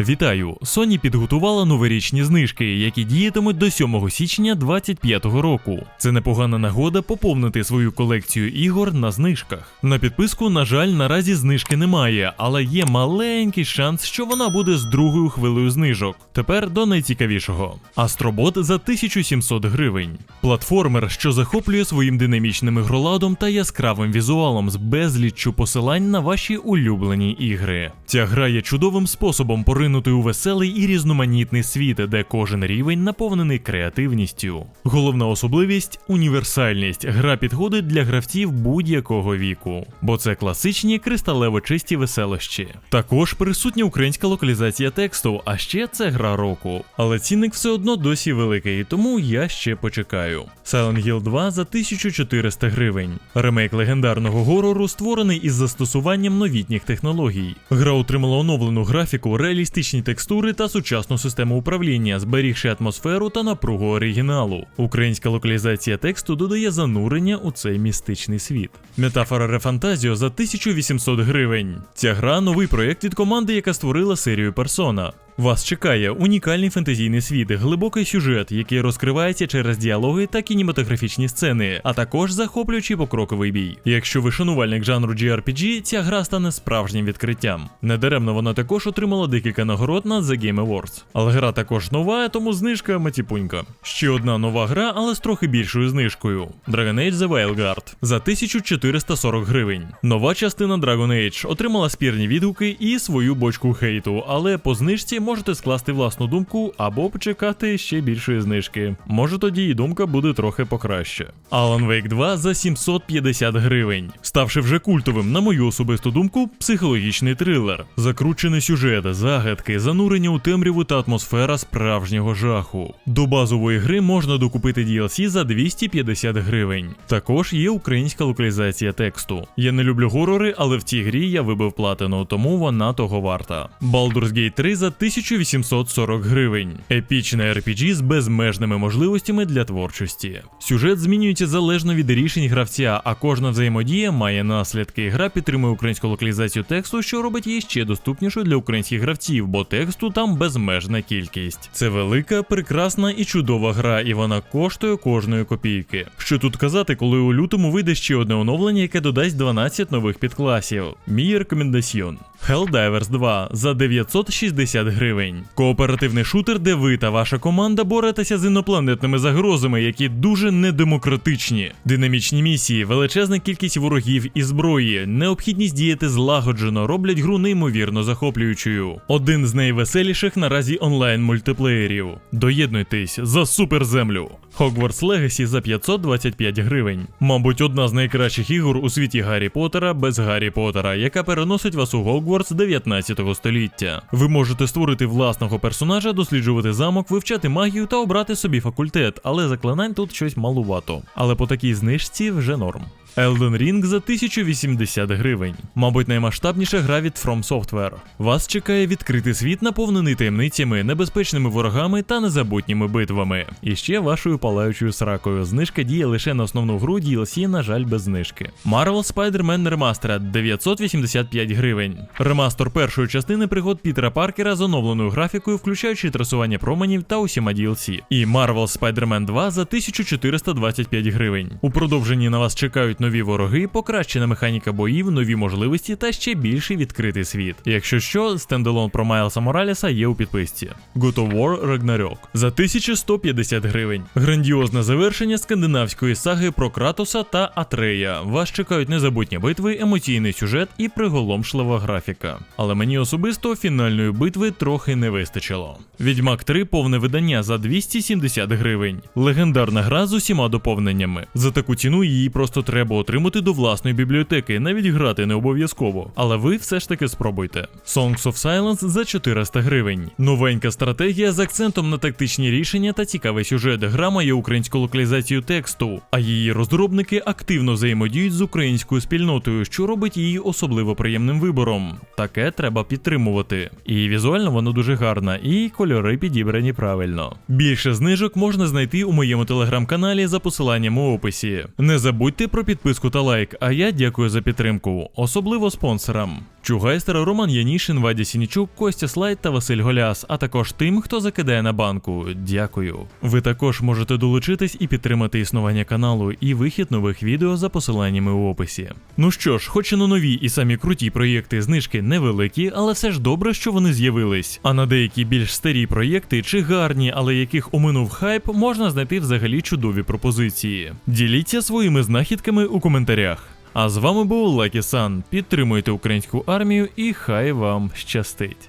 Вітаю! Sony підготувала новорічні знижки, які діятимуть до 7 січня 2025 року. Це непогана нагода поповнити свою колекцію ігор на знижках. На підписку, на жаль, наразі знижки немає, але є маленький шанс, що вона буде з другою хвилею знижок. Тепер до найцікавішого. Астробот за 1700 гривень. Платформер, що захоплює своїм динамічним ігроладом та яскравим візуалом з безліччю посилань на ваші улюблені ігри. Ця гра є чудовим способом поринути у веселий і різноманітний світ, де кожен рівень наповнений креативністю. Головна особливість універсальність. Гра підходить для гравців будь-якого віку, бо це класичні кристалево чисті веселощі. Також присутня українська локалізація тексту, а ще це гра року. Але цінник все одно досі великий, тому я ще почекаю. Silent Hill 2 за 1400 гривень. Ремейк легендарного горору створений із застосуванням новітніх технологій. Гра отримала оновлену графіку, реалістичні текстури та сучасну систему управління, зберігши атмосферу та напругу оригіналу. Українська локалізація тексту додає занурення у цей містичний світ. Метафора Рефантазіо за 1800 гривень. Ця гра новий проєкт від команди, яка створила серію Persona. Вас чекає унікальний фентезійний світ, глибокий сюжет, який розкривається через діалоги та кінематографічні сцени, а також захоплюючий покроковий бій. Якщо ви шанувальник жанру JRPG, ця гра стане справжнім відкриттям. Недаремно вона також отримала декілька нагород на The Game Awards. Але гра також нова, тому знижка матіпунька. Ще одна нова гра, але з трохи більшою знижкою: Dragon Age The Wild за 1440 гривень. Нова частина Dragon Age отримала спірні відгуки і свою бочку хейту, але по знижці можете скласти власну думку або почекати ще більшої знижки. Може тоді і думка буде трохи покраще. Alan Wake 2 за 750 гривень, ставши вже культовим, на мою особисту думку, психологічний трилер. Закручений сюжет, загадки, занурення у темряву та атмосфера справжнього жаху. До базової гри можна докупити DLC за 250 гривень. Також є українська локалізація тексту. Я не люблю горори, але в цій грі я вибив платину, тому вона того варта. Baldur's Gate 3 за 1840 гривень. Епічне RPG з безмежними можливостями для творчості. Сюжет змінюється залежно від рішень гравця, а кожна взаємодія має наслідки. Гра підтримує українську локалізацію тексту, що робить її ще доступнішою для українських гравців, бо тексту там безмежна кількість. Це велика, прекрасна і чудова гра, і вона коштує кожної копійки. Що тут казати, коли у лютому вийде ще одне оновлення, яке додасть 12 нових підкласів. Мій рекомендаціон. Helldivers 2 за 960 гривень. Кооперативний шутер, де ви та ваша команда боретеся з інопланетними загрозами, які дуже недемократичні. Динамічні місії, величезна кількість ворогів і зброї, необхідність діяти злагоджено роблять гру неймовірно захоплюючою. Один з найвеселіших наразі онлайн мультиплеєрів. Доєднуйтесь за суперземлю. Hogwarts Legacy за 525 гривень. Мабуть, одна з найкращих ігор у світі Гаррі Поттера без Гаррі Поттера, яка переносить вас у Гогвартс 19 століття. Ви можете створити власного персонажа, досліджувати замок, вивчати магію та обрати собі факультет, але заклинань тут щось малувато. Але по такій знижці вже норм. Elden Ring за 1080 гривень. Мабуть, наймасштабніша гра від From Software. Вас чекає відкритий світ, наповнений таємницями, небезпечними ворогами та незабутніми битвами. І ще вашою палаючою сракою. Знижка діє лише на основну гру DLC, на жаль, без знижки. Marvel Spider-Man Remastered 985 гривень. Ремастер першої частини пригод Пітера Паркера з оновленою графікою, включаючи трасування променів та усіма DLC. І Marvel Spider-Man 2 за 1425 гривень. У продовженні на вас чекають нові вороги, покращена механіка боїв, нові можливості та ще більший відкритий світ. Якщо що, стендалон про Майлса Мораліса є у підписці. God of War Ragnarok за 1150 гривень. Грандіозне завершення скандинавської саги про Кратоса та Атрея. Вас чекають незабутні битви, емоційний сюжет і приголомшлива графіка. Але мені особисто фінальної битви трохи не вистачило. Відьмак 3 повне видання за 270 гривень. Легендарна гра з усіма доповненнями. За таку ціну її просто треба отримати до власної бібліотеки, навіть грати не обов'язково. Але ви все ж таки спробуйте. Songs of Silence за 400 гривень. Новенька стратегія з акцентом на тактичні рішення та цікавий сюжет. Гра має українську локалізацію тексту, а її розробники активно взаємодіють з українською спільнотою, що робить її особливо приємним вибором. Таке треба підтримувати. І візуально воно дуже гарна, і кольори підібрані правильно. Більше знижок можна знайти у моєму телеграм-каналі за посиланням у описі. Не забудьте про підписку підписку та лайк, а я дякую за підтримку, особливо спонсорам. Чугайстер, Роман Янішин, Вадя Сінічук, Костя Слайд та Василь Голяс, а також тим, хто закидає на банку. Дякую. Ви також можете долучитись і підтримати існування каналу і вихід нових відео за посиланнями у описі. Ну що ж, хоч і на нові і самі круті проєкти знижки невеликі, але все ж добре, що вони з'явились. А на деякі більш старі проєкти чи гарні, але яких оминув хайп, можна знайти взагалі чудові пропозиції. Діліться своїми знахідками у коментарях. А з вами був Лакі Сан. Підтримуйте українську армію і хай вам щастить.